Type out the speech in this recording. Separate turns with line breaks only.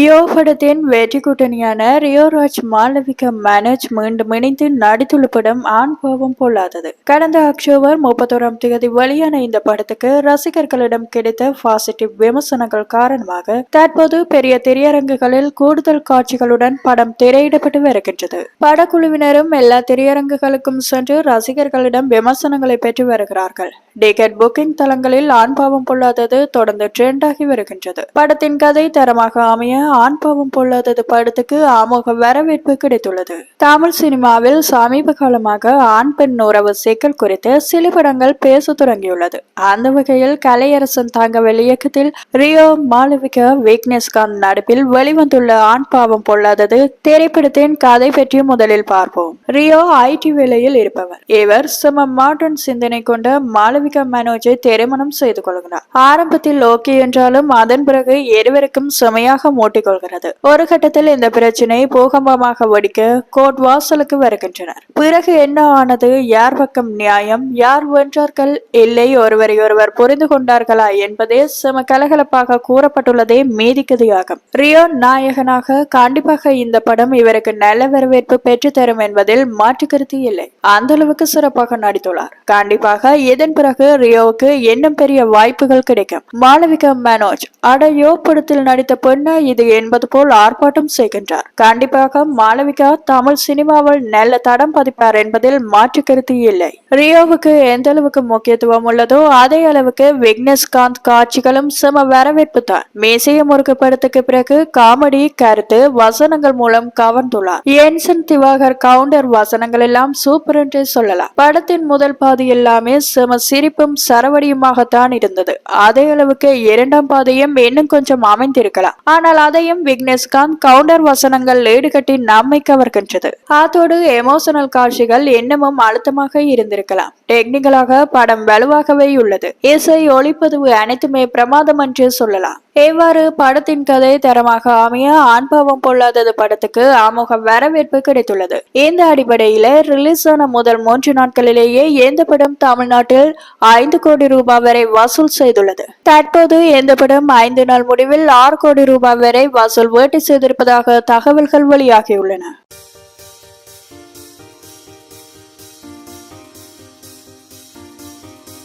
யோ படத்தின் வெற்றி கூட்டணியான ரியோராஜ் மாலவிகா மேனேஜ் மீண்டும் இணைந்து நடித்துள்ள படம் ஆண் கோபம் பொல்லாதது. கடந்த அக்டோபர் முப்பத்தோராம் தேதி வெளியான இந்த படத்துக்கு ரசிகர்களிடம் கிடைத்த பாசிட்டிவ் விமர்சனங்கள் காரணமாக தற்போது பெரிய திரையரங்குகளில் கூடுதல் காட்சிகளுடன் படம் திரையிடப்பட்டு வருகின்றது. படக்குழுவினரும் எல்லா திரையரங்குகளுக்கும் சென்று ரசிகர்களிடம் விமர்சனங்களை பெற்று வருகிறார்கள். டிக்கெட் புக்கிங் தளங்களில் ஆண் பாவம் பொல்லாதது தொடர்ந்து ட்ரெண்டாகி வருகின்றது. படத்தின் கதை தரமாக அமைய ஆண் பாவம் பொல்லாதது படத்துக்கு அமோக வரவேற்பு கிடைத்துள்ளது. தமிழ் சினிமாவில் சமீப காலமாக ஆண் பெண் உறவு சிக்கல் குறித்து சில படங்கள் பேச தொடங்கியுள்ளது. அந்த வகையில் கலையரசன் தாங்கவெளி இயக்கத்தில் ரியோ மாளவிகா விக்னேஷ்காந்த் நடிப்பில் வெளிவந்துள்ள ஆண் பாவம் பொல்லாதது திரைப்படத்தின் கதை பற்றி முதலில் பார்ப்போம். ரியோ ஐடி வேலையில் இருப்பவர். இவர் சம மாடர்ன் சிந்தனை கொண்ட மாளவிகா மனோஜை திருமணம் செய்து கொள்கிறார். ஆரம்பத்தில் ஓகே என்றாலும் அதன் பிறகு இருவருக்கும் சுமையாக மூட்டிக்கொள்கிறது ஒரு கட்டத்தில் இந்த பிரச்சனை பூகம்பமாக ஒடிக்க கோர்ட் வாசலுக்கு வருகின்றனர். பிறகு என்ன ஆனது? யார் பக்கம் நியாயம்? யார் வென்றார்கள்? இல்லை ஒருவரை ஒருவர் புரிந்து கொண்டார்களா என்பதே சம கலகலப்பாக கூறப்பட்டுள்ளதே மீதிக்கதியாகும் ரியோ நாயகனாக கண்டிப்பாக இந்த படம் இவருக்கு நல்ல வரவேற்பு பெற்று தரும் என்பதில் மாற்று கருத்து இல்லை. அந்த அளவுக்கு சிறப்பாக நடித்துள்ளார். கண்டிப்பாக இதன் பிறகு ரியோவுக்கு இன்னும் பெரிய வாய்ப்புகள் கிடைக்கும். மாளவிகா மனோஜ் அடையோ படத்தில் நடித்த பொண்ணா இது என்பது போல் ஆர்ப்பாட்டம் செய்கின்றார். கண்டிப்பாக மாளவிகா தமிழ் சினிமாவில் நல்ல தடம் பதிப்பார் என்பதில் மாற்று கருத்து இல்லை. ரியோவுக்கு எந்த அளவுக்கு முக்கியத்துவம் உள்ளதோ அதே அளவுக்கு விக்னேஷ்காந்த் காட்சிகளும் செம வரவேற்பு தான். மேசைய முறுக்கு படத்துக்கு பிறகு காமெடி கருத்து வசனங்கள் மூலம் கவர்ந்துள்ளார். ஏன்சன் திவாகர் கவுண்டர் வசனங்கள் எல்லாம் சூப்பர் என்றே சொல்லலாம். படத்தின் முதல் பாதி எல்லாமே செம சிரிப்பும் சரவடியுமாகத்தான் இருந்தது. அதே அளவுக்கு இரண்டாம் பாதையும் இன்னும் கொஞ்சம் அமைந்திருக்கலாம். ஆனால் கதையும் விக்னேஷ்காந்த் கவுண்டர் வசனங்கள் ஈடுகட்டி நம்மை கவர்கின்றது. அதோடு எமோஷனல் காட்சிகள் இன்னமும் அழுத்தமாக இருந்திருக்கலாம். டெக்னிக்கலாக படம் வலுவாகவே உள்ளது. இசை ஒளிப்பதிவு அனைத்துமே பிரமாதம் என்று சொல்லலாம். இவ்வாறு படத்தின் கதை தரமாக அமைய ஆண்பாவம் பொல்லாதது படத்துக்கு அமோக வரவேற்பு கிடைத்துள்ளது. இந்த அடிப்படையில ரிலீஸ் ஆன முதல் மூன்று நாட்களிலேயே இந்த படம் தமிழ்நாட்டில் ஐந்து கோடி ரூபாய் வரை வசூல் செய்துள்ளது. தற்போது இந்த படம் ஐந்து நாள் முடிவில் ஆறு கோடி ரூபாய் வரை வசூல் வேட்டி செய்திருப்பதாக தகவல்கள் வெளியாகியுள்ளன.